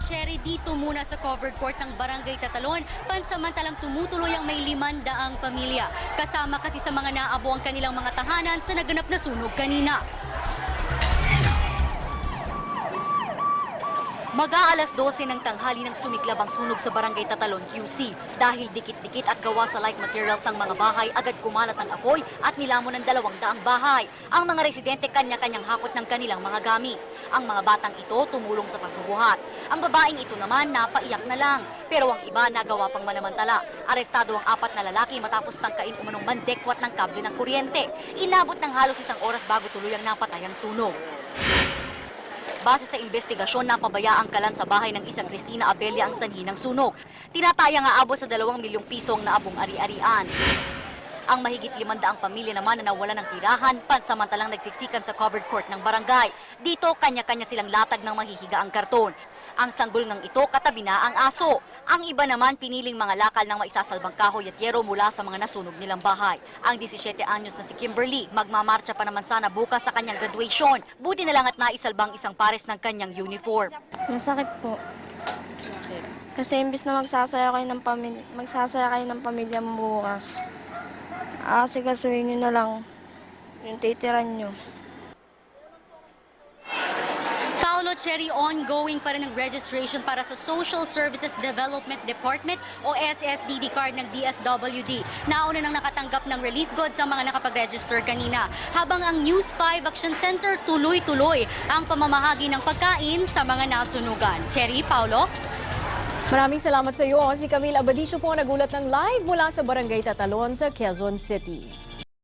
Cherry dito muna sa covered court ng Barangay Tatalon, pansamantalang tumutuloy ang may limandaang pamilya. Kasama kasi sa mga naabo ang kanilang mga tahanan sa naganap na sunog kanina. Mag-aalas 12 ng tanghali nang sumiklab ang sunog sa Barangay Tatalon, QC. Dahil dikit-dikit at gawa sa light materials ang mga bahay, agad kumalat ang apoy at nilamon ng dalawang daang bahay. Ang mga residente kanya-kanyang hakot ng kanilang mga gamit. Ang mga batang ito tumulong sa pagbubuhat. Ang babaeng ito naman napaiyak na lang. Pero ang iba nagawa pang manamantala. Arestado ang apat na lalaki matapos tangkain umanong mandekwat ng kable ng kuryente. Inabot ng halos isang oras bago tuluyang napatay ang sunog. Base sa investigasyon, napabaya ang kalan sa bahay ng isang Cristina Abella ang sanhi ng sunog. Tinataya nga abot sa 2 milyong pisong naabong ari-arian. Ang mahigit limandaang pamilya naman na nawala ng tirahan, pansamantalang nagsiksikan sa covered court ng barangay. Dito, kanya-kanya silang latag ng mahihiga ang karton. Ang sanggol ng ito, katabi na ang aso. Ang iba naman, piniling mga lakal ng maisasalbang kahoy at yero mula sa mga nasunog nilang bahay. Ang 17 anyos na si Kimberly, magmamarcha pa naman sana bukas sa kanyang graduation. Buti na lang at naisalbang isang pares ng kanyang uniform. Masakit po. Kasi imbis na magsasaya kayo ng pamilya, magsasaya kayo ng pamilya mo bukas. Aasikasuhin nyo na lang yung titiran nyo. Paulo Cherry, ongoing pa rin ang registration para sa Social Services Development Department o SSDD card ng DSWD. Nauna nang nakatanggap ng relief goods sa mga nakapag-register kanina. Habang ang News 5 Action Center tuloy-tuloy ang pamamahagi ng pagkain sa mga nasunugan. Cherry, Paulo? Maraming salamat sa iyo. Si Camille Abadisio po nagulat ng live mula sa Barangay Tatalon sa Quezon City.